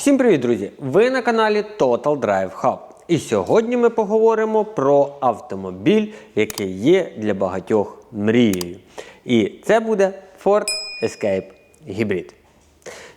Всім привіт, друзі! Ви на каналі Total Drive Hub. І сьогодні ми поговоримо про автомобіль, який є для багатьох мрією. І це буде Ford Escape Hybrid.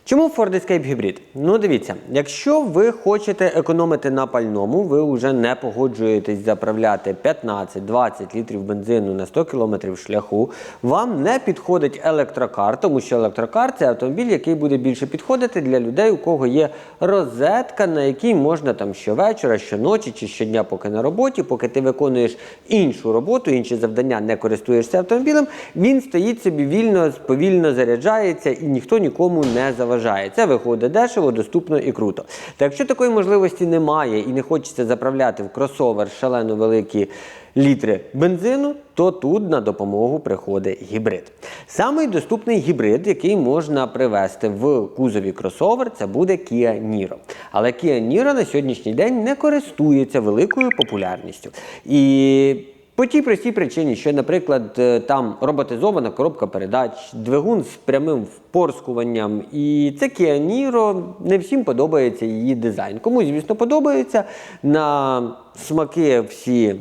Чому Ford Escape Hybrid? Ну дивіться, якщо ви хочете економити на пальному, ви вже не погоджуєтесь заправляти 15-20 літрів бензину на 100 км шляху, вам не підходить електрокар, тому що електрокар це автомобіль, який буде більше підходити для людей, у кого є розетка, на якій можна там щовечора, щоночі чи щодня, поки на роботі, поки ти виконуєш іншу роботу, інші завдання, не користуєшся автомобілем, він стоїть собі вільно, повільно заряджається і ніхто нікому не заважає. Це виходить дешево, доступно і круто. Та якщо такої можливості немає і не хочеться заправляти в кросовер шалено великі літри бензину, то тут на допомогу приходить гібрид. Самий доступний гібрид, який можна привезти в кузові кросовер, це буде Kia Niro. Але Kia Niro на сьогоднішній день не користується великою популярністю. І по тій простій причині, що, наприклад, е, там роботизована коробка передач, двигун з прямим впорскуванням, і це Kia Niro, не всім подобається її дизайн. Комусь, звісно, подобається. На смаки всі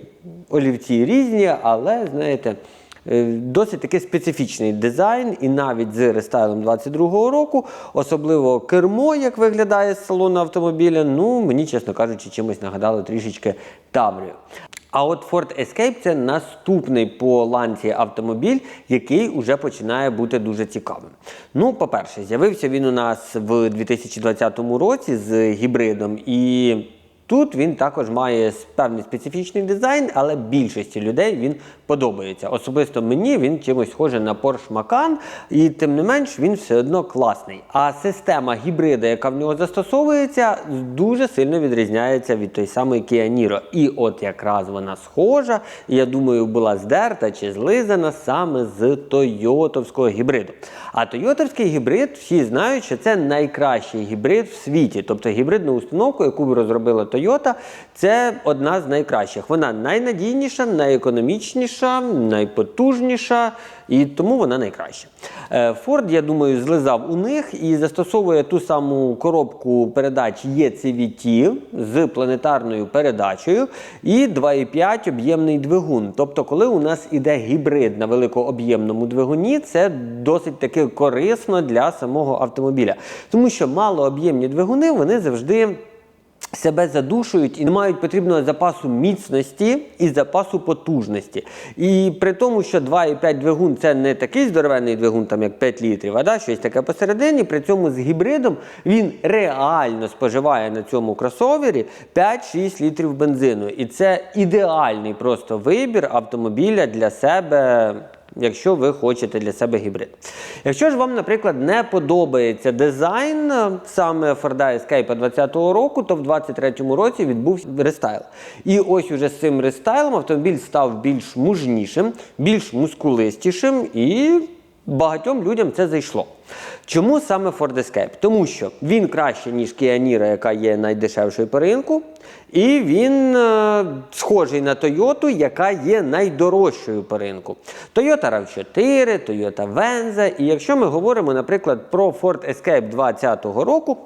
олівці різні, але, знаєте, е, Досить таки специфічний дизайн, і навіть з рестайлом 22-го року, особливо кермо, як виглядає з салону автомобіля, ну мені, чесно кажучи, чимось нагадало трішечки Таврію. А от Ford Escape це наступний по ланці автомобіль, який уже починає бути дуже цікавим. Ну, по-перше, з'явився він у нас в 2020 році з гібридом і. Тут він також має певний специфічний дизайн, але більшості людей він подобається. Особисто мені він чимось схожий на Porsche Macan, і тим не менш він все одно класний. А система гібрида, яка в нього застосовується, дуже сильно відрізняється від той самої Kia Niro. І от якраз вона схожа, я думаю, була здерта чи злизана саме з Тойотовського гібриду. А Тойотовський гібрид всі знають, що це найкращий гібрид в світі, тобто гібридну установку, яку розробила Toyota, це одна з найкращих. Вона найнадійніша, найекономічніша, найпотужніша. І тому вона найкраща. Е, Ford, я думаю, злизав у них і застосовує ту саму коробку передач ECVT з планетарною передачею і 2,5 об'ємний двигун. Тобто, коли у нас іде гібрид на великооб'ємному двигуні, це досить таки корисно для самого автомобіля. Тому що малооб'ємні двигуни вони завжди себе задушують і не мають потрібного запасу міцності і запасу потужності. І при тому, що 2,5 двигун це не такий здоровенний двигун, там як 5 літрів, а да, щось таке посередині. При цьому з гібридом він реально споживає на цьому кросовері 5-6 літрів бензину. І це ідеальний просто вибір автомобіля для себе якщо ви хочете для себе гібрид. Якщо ж вам, наприклад, не подобається дизайн е, саме Форда Escape 2020 року, то в 2023 році відбувся рестайл. І ось уже з цим рестайлом автомобіль став більш мужнішим, більш мускулистішим і багатьом людям це зайшло. Чому саме Ford Escape? Тому що він краще, ніж Kia Niro, яка є найдешевшою по ринку, і він е, схожий на Toyota, яка є найдорожчою по ринку. Toyota RAV4, Toyota Venza. І якщо ми говоримо, наприклад, про Ford Escape 2020 року,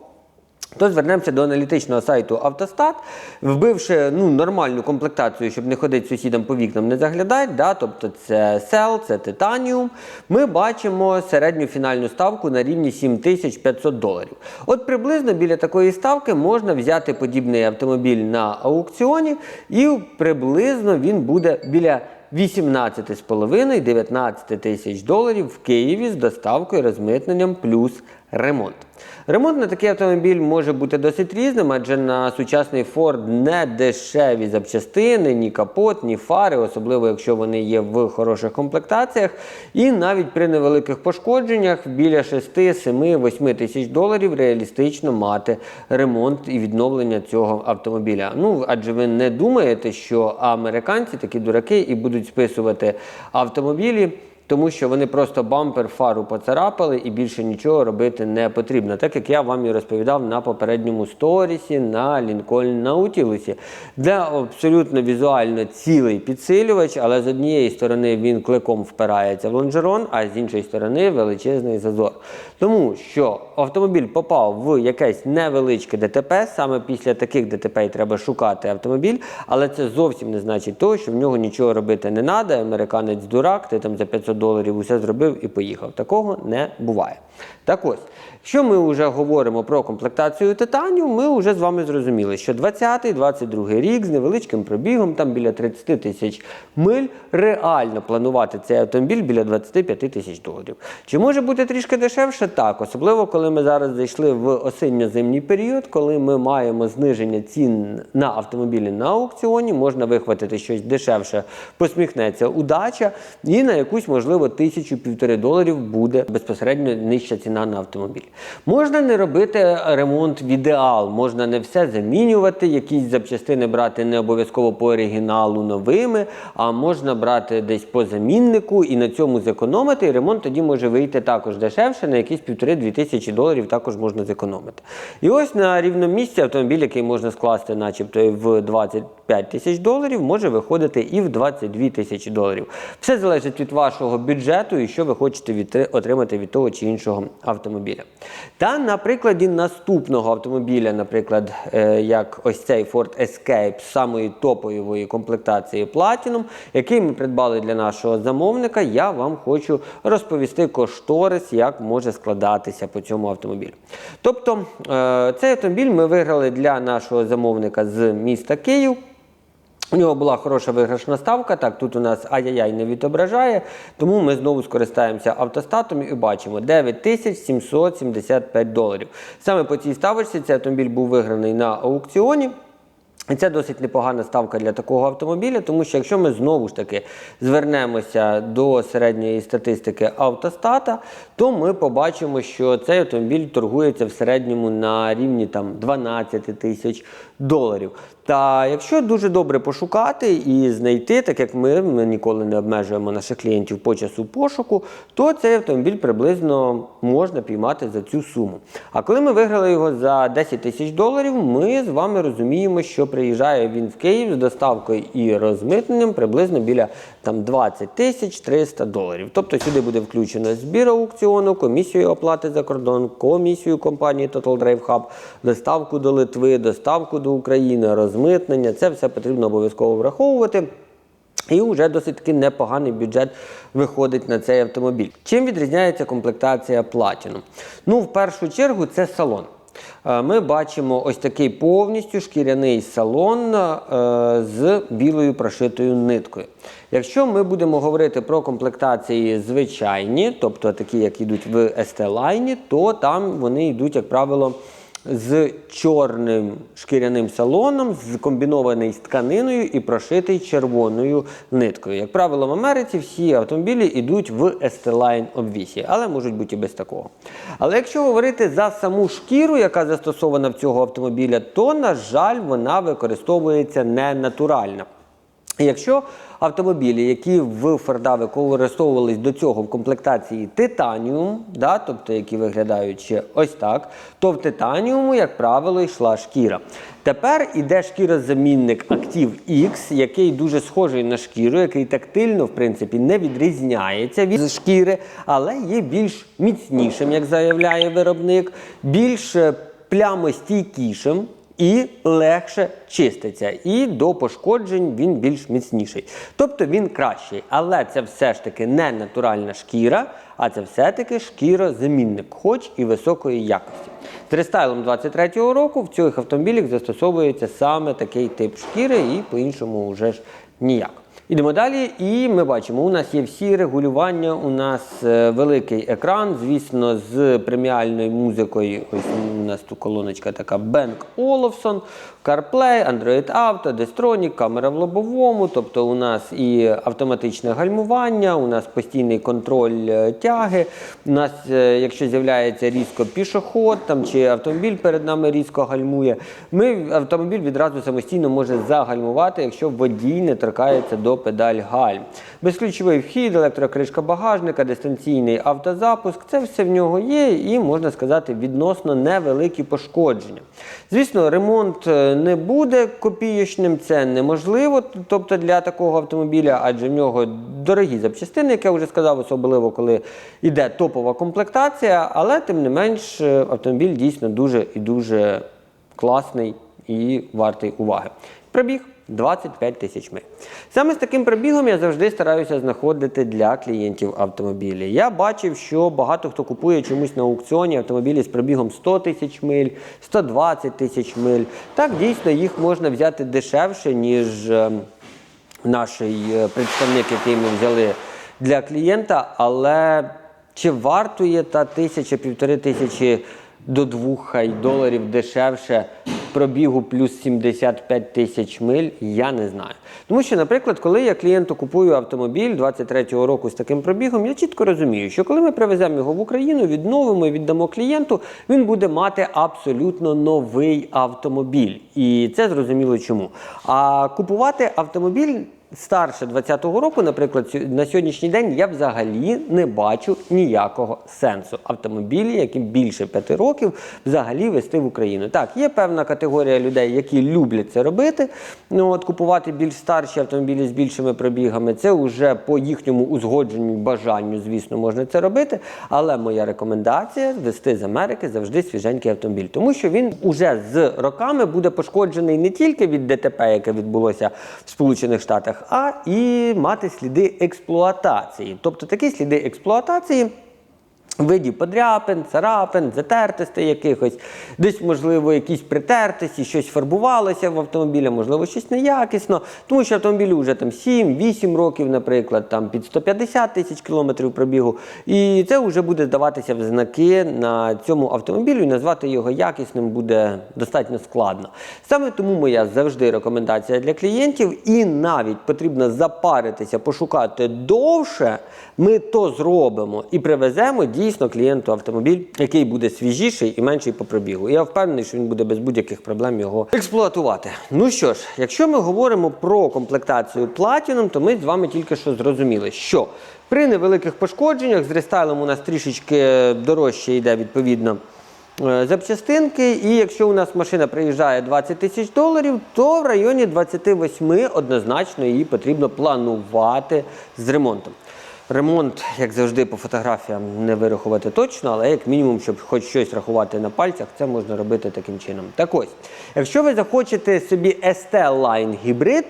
то звернемося до аналітичного сайту Автостат, вбивши ну, нормальну комплектацію, щоб не ходити сусідам по вікнам, не заглядати. Да? Тобто це Cell, це Titanium, Ми бачимо середню фінальну ставку на рівні 7500 доларів. От приблизно біля такої ставки можна взяти подібний автомобіль на аукціоні, і приблизно він буде біля 18,5-19 тисяч доларів в Києві з доставкою, розмитненням плюс ремонт. Ремонт на такий автомобіль може бути досить різним, адже на сучасний Ford не дешеві запчастини, ні капот, ні фари, особливо якщо вони є в хороших комплектаціях. І навіть при невеликих пошкодженнях біля 6, 7, 8 тисяч доларів реалістично мати ремонт і відновлення цього автомобіля. Ну, адже ви не думаєте, що американці такі дураки і будуть списувати автомобілі тому що вони просто бампер фару поцарапали і більше нічого робити не потрібно. Так як я вам і розповідав на попередньому сторісі на Lincoln Nautilus. Де абсолютно візуально цілий підсилювач, але з однієї сторони він кликом впирається в лонжерон, а з іншої сторони величезний зазор. Тому що автомобіль попав в якесь невеличке ДТП, саме після таких ДТП й треба шукати автомобіль, але це зовсім не значить того, що в нього нічого робити не треба. Американець дурак, ти там за 500 доларів усе зробив і поїхав. Такого не буває. Так ось, якщо ми вже говоримо про комплектацію титанію, ми вже з вами зрозуміли, що 20-22 рік з невеличким пробігом, там біля 30 тисяч миль, реально планувати цей автомобіль біля 25 тисяч доларів. Чи може бути трішки дешевше? Так, особливо коли ми зараз зайшли в осінньо-зимній період, коли ми маємо зниження цін на автомобілі на аукціоні, можна вихватити щось дешевше, посміхнеться удача, і на якусь, можливо, тисячу-півтори доларів буде безпосередньо нижча ціна на автомобіль. Можна не робити ремонт в ідеал, можна не все замінювати, якісь запчастини брати не обов'язково по оригіналу новими, а можна брати десь по заміннику і на цьому зекономити. І ремонт тоді може вийти також дешевше, на якісь півтори-дві тисячі доларів також можна зекономити. І ось на рівному місці автомобіль, який можна скласти, начебто, в 25 тисяч доларів, може виходити і в 22 тисячі доларів. Все залежить від вашого бюджету і що ви хочете отримати від того чи іншого автомобіля. Та на прикладі наступного автомобіля, наприклад, е, як ось цей Ford Escape з самої топової комплектації Platinum, який ми придбали для нашого замовника, я вам хочу розповісти кошторис, як може складатися по цьому автомобілю. Тобто, е, цей автомобіль ми виграли для нашого замовника з міста Київ. У нього була хороша виграшна ставка. Так, тут у нас ай-яй-яй не відображає, тому ми знову скористаємося автостатом і бачимо 9775 доларів. Саме по цій ставочці цей автомобіль був виграний на аукціоні. І це досить непогана ставка для такого автомобіля, тому що якщо ми знову ж таки звернемося до середньої статистики автостата, то ми побачимо, що цей автомобіль торгується в середньому на рівні там 12 тисяч доларів. Та якщо дуже добре пошукати і знайти, так як ми, ми ніколи не обмежуємо наших клієнтів по часу пошуку, то цей автомобіль приблизно можна піймати за цю суму. А коли ми виграли його за 10 тисяч доларів, ми з вами розуміємо, що приїжджає він в Київ з доставкою і розмитненням приблизно біля там 20 тисяч 300 доларів. Тобто сюди буде включено збір аукціону, комісію оплати за кордон, комісію компанії Total Drive Hub, доставку до Литви, доставку до України, розмитнення. Це все потрібно обов'язково враховувати. І вже досить таки непоганий бюджет виходить на цей автомобіль. Чим відрізняється комплектація Platinum? Ну, в першу чергу, це салон. Е, Ми бачимо ось такий повністю шкіряний салон е, з білою прошитою ниткою. Якщо ми будемо говорити про комплектації звичайні, тобто такі, як йдуть в ST-лайні, то там вони йдуть, як правило, з чорним шкіряним салоном, комбінований з тканиною і прошитий червоною ниткою. Як правило, в Америці всі автомобілі йдуть в ST-Line обвісі, але можуть бути і без такого. Але якщо говорити за саму шкіру, яка застосована в цього автомобіля, то, на жаль, вона використовується не натуральна. Якщо автомобілі, які в Форда використовувались до цього в комплектації титаніум, да, тобто які виглядають ще ось так, то в титаніуму, як правило, йшла шкіра. Тепер іде шкірозамінник Active X, який дуже схожий на шкіру, який тактильно, в принципі, не відрізняється від шкіри, але є більш міцнішим, як заявляє виробник, більш е, плямостійкішим і легше чиститься. І до пошкоджень він більш міцніший. Тобто він кращий. Але це все ж таки не натуральна шкіра, а це все-таки шкірозамінник, хоч і високої якості. З рестайлом 23-го року в цих автомобілях застосовується саме такий тип шкіри, і по-іншому вже ж ніяк. Ідемо далі, і ми бачимо, у нас є всі регулювання, у нас е, великий екран, звісно, з преміальною музикою. Ось у нас тут колоночка така Bang Olufsen, CarPlay, Android Auto, Destronic, камера в лобовому. Тобто у нас і автоматичне гальмування, у нас постійний контроль е, тяги. У нас, е, якщо з'являється різко пішоход там, чи автомобіль перед нами різко гальмує, ми автомобіль відразу самостійно може загальмувати, якщо водій не торкається до педаль гальм. Безключовий вхід, електрокришка багажника, дистанційний автозапуск це все в нього є, і можна сказати, відносно невеликі пошкодження. Звісно, ремонт е, не буде копієчним, це неможливо. Тобто для такого автомобіля, адже в нього дорогі запчастини, як я вже сказав, особливо коли йде топова комплектація, але тим не менш е, автомобіль дійсно дуже і дуже класний і вартий уваги. Пробіг 25 тисяч миль. Саме з таким пробігом я завжди стараюся знаходити для клієнтів автомобілі. Я бачив, що багато хто купує чомусь на аукціоні автомобілі з пробігом 100 тисяч миль, 120 тисяч миль. Так, дійсно, їх можна взяти дешевше, ніж ем, наш е, представник, який ми взяли для клієнта, але чи вартує та тисяча, півтори тисячі до двох хай доларів дешевше пробігу плюс 75 тисяч миль, я не знаю. Тому що, наприклад, коли я клієнту купую автомобіль 23-го року з таким пробігом, я чітко розумію, що коли ми привеземо його в Україну, відновимо і віддамо клієнту, він буде мати абсолютно новий автомобіль. І це зрозуміло чому. А купувати автомобіль старше 20-го року, наприклад, на сьогоднішній день я взагалі не бачу ніякого сенсу. Автомобілі, яким більше 5 років, взагалі вести в Україну. Так, є певна категорія людей, які люблять це робити. Ну, от, купувати більш старші автомобілі з більшими пробігами, це вже по їхньому узгодженню бажанню, звісно, можна це робити. Але моя рекомендація вести з Америки завжди свіженький автомобіль, тому що він уже з роками буде пошкоджений не тільки від ДТП, яке відбулося в Сполучених Штатах, а і мати сліди експлуатації. Тобто такі сліди експлуатації. Виді подряпин, царапин, затертостей якихось, десь, можливо, якісь притертості, щось фарбувалося в автомобілі, можливо, щось неякісно. Тому що автомобілю вже там 7-8 років, наприклад, там під 150 тисяч кілометрів пробігу. І це вже буде здаватися в знаки на цьому автомобілю, і назвати його якісним буде достатньо складно. Саме тому моя завжди рекомендація для клієнтів, і навіть потрібно запаритися, пошукати довше. Ми то зробимо і привеземо дійсно клієнту автомобіль, який буде свіжіший і менший по пробігу. Я впевнений, що він буде без будь-яких проблем його експлуатувати. Ну що ж, якщо ми говоримо про комплектацію Platinum, то ми з вами тільки що зрозуміли, що при невеликих пошкодженнях з рестайлом у нас трішечки дорожче йде відповідно. е, Запчастинки, і якщо у нас машина приїжджає 20 тисяч доларів, то в районі 28 однозначно її потрібно планувати з ремонтом. Ремонт, як завжди, по фотографіям не вирахувати точно, але як мінімум, щоб хоч щось рахувати на пальцях, це можна робити таким чином. Так ось, якщо ви захочете собі ST-Line гібрид,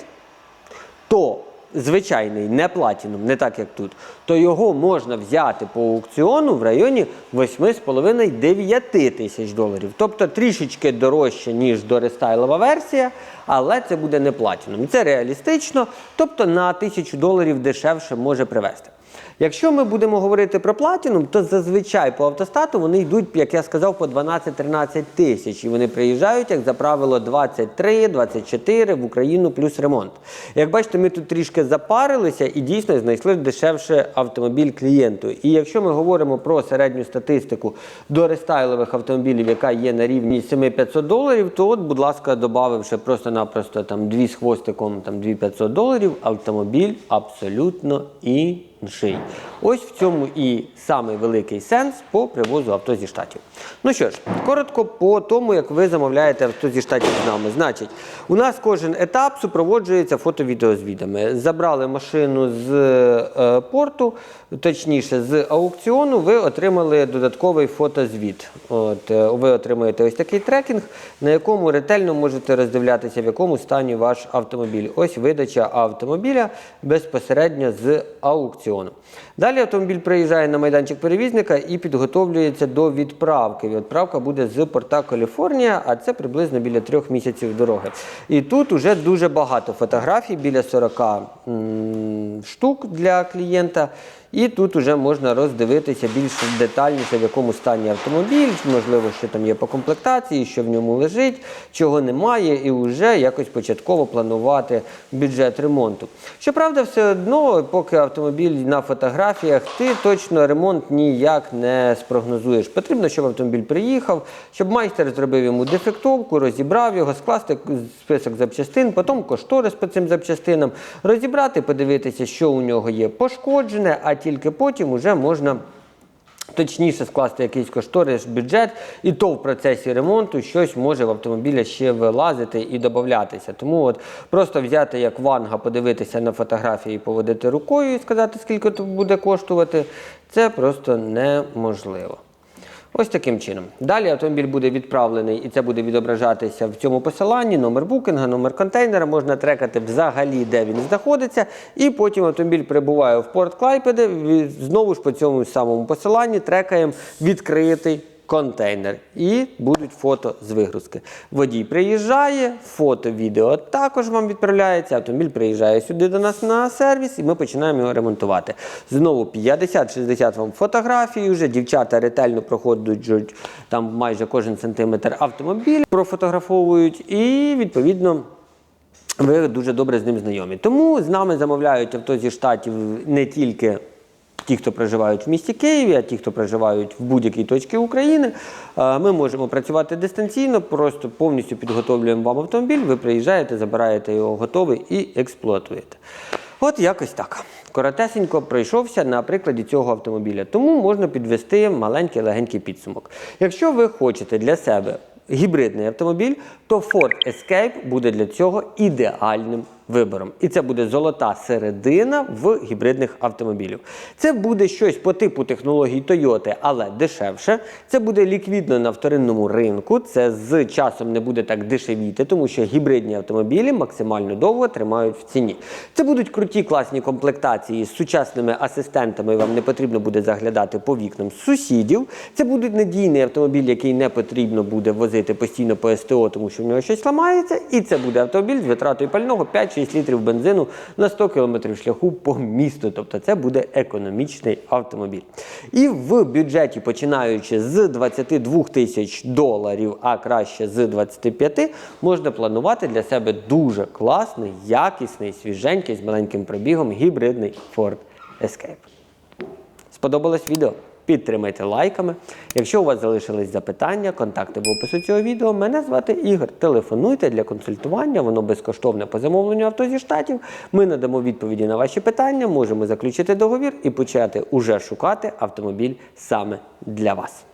то звичайний, не платіном, не так як тут, то його можна взяти по аукціону в районі 8,5-9 тисяч доларів. Тобто трішечки дорожче, ніж дорестайлова версія, але це буде не платіном. Це реалістично, тобто на тисячу доларів дешевше може привезти. Якщо ми будемо говорити про платінум, то зазвичай по автостату вони йдуть, як я сказав, по 12-13 тисяч. І вони приїжджають, як за правило, 23-24 в Україну плюс ремонт. Як бачите, ми тут трішки запарилися і дійсно знайшли дешевше автомобіль клієнту. І якщо ми говоримо про середню статистику до рестайлових автомобілів, яка є на рівні 7500 доларів, то от, будь ласка, додавши просто-напросто там дві з хвостиком, там 2500 доларів, автомобіль абсолютно інший. Ось в цьому і самий великий сенс по привозу авто зі штатів. Ну що ж, коротко по тому, як ви замовляєте авто зі штатів з нами. Значить, у нас кожен етап супроводжується фото-відеозвідами. Забрали машину з е, порту, точніше з аукціону, ви отримали додатковий фотозвіт. От, е, ви отримуєте ось такий трекінг, на якому ретельно можете роздивлятися, в якому стані ваш автомобіль. Ось видача автомобіля безпосередньо з аукціону. Далі автомобіль приїжджає на майданчик перевізника і підготовлюється до відправки. Відправка буде з порта Каліфорнія, а це приблизно біля трьох місяців дороги. І тут уже дуже багато фотографій, біля 40 м, штук для клієнта. І тут вже можна роздивитися більш детальніше, в якому стані автомобіль, можливо, що там є по комплектації, що в ньому лежить, чого немає, і вже якось початково планувати бюджет ремонту. Щоправда, все одно, поки автомобіль на фотографіях, ти точно ремонт ніяк не спрогнозуєш. Потрібно, щоб автомобіль приїхав, щоб майстер зробив йому дефектовку, розібрав його, скласти список запчастин, потім кошторис по цим запчастинам, розібрати, подивитися, що у нього є пошкоджене, а тільки потім вже можна. Точніше скласти якийсь кошторис, бюджет, і то в процесі ремонту щось може в автомобілі ще вилазити і додатися. Тому от просто взяти як ванга, подивитися на фотографії, поводити рукою і сказати, скільки то буде коштувати, це просто неможливо. Ось таким чином. Далі автомобіль буде відправлений, і це буде відображатися в цьому посиланні. Номер букінга, номер контейнера, можна трекати взагалі, де він знаходиться. І потім автомобіль прибуває в порт Клайпеди. Знову ж по цьому самому посиланні трекаємо відкритий контейнер. І будуть фото з вигрузки. Водій приїжджає, фото, відео також вам відправляється. Автомобіль приїжджає сюди до нас на сервіс, і ми починаємо його ремонтувати. Знову 50-60 вам фотографій. Вже дівчата ретельно проходять там майже кожен сантиметр автомобіль, профотографовують, і відповідно. Ви дуже добре з ним знайомі. Тому з нами замовляють авто зі штатів не тільки ті, хто проживають в місті Києві, а ті, хто проживають в будь-якій точці України. Е, Ми можемо працювати дистанційно, просто повністю підготовлюємо вам автомобіль, ви приїжджаєте, забираєте його готовий і експлуатуєте. От якось так. Коротесенько пройшовся на прикладі цього автомобіля. Тому можна підвести маленький легенький підсумок. Якщо ви хочете для себе гібридний автомобіль, то Ford Escape буде для цього ідеальним вибором. І це буде золота середина в гібридних автомобілів. Це буде щось по типу технологій Toyota, але дешевше. Це буде ліквідно на вторинному ринку. Це з часом не буде так дешевіти, тому що гібридні автомобілі максимально довго тримають в ціні. Це будуть круті класні комплектації з сучасними асистентами. Вам не потрібно буде заглядати по вікнам сусідів. Це буде надійний автомобіль, який не потрібно буде возити постійно по СТО, тому що в нього щось ламається. І це буде автомобіль з витратою пального 5-6 літрів бензину на 100 км шляху по місту. Тобто це буде економічний автомобіль. І в бюджеті, починаючи з 22 тисяч доларів, а краще з 25, можна планувати для себе дуже класний, якісний, свіженький з маленьким пробігом гібридний Ford Escape. Сподобалось відео? Підтримайте лайками. Якщо у вас залишились запитання, контакти в опису цього відео. Мене звати Ігор. Телефонуйте для консультування, воно безкоштовне по замовленню авто зі штатів. Ми надамо відповіді на ваші питання, можемо заключити договір і почати уже шукати автомобіль саме для вас.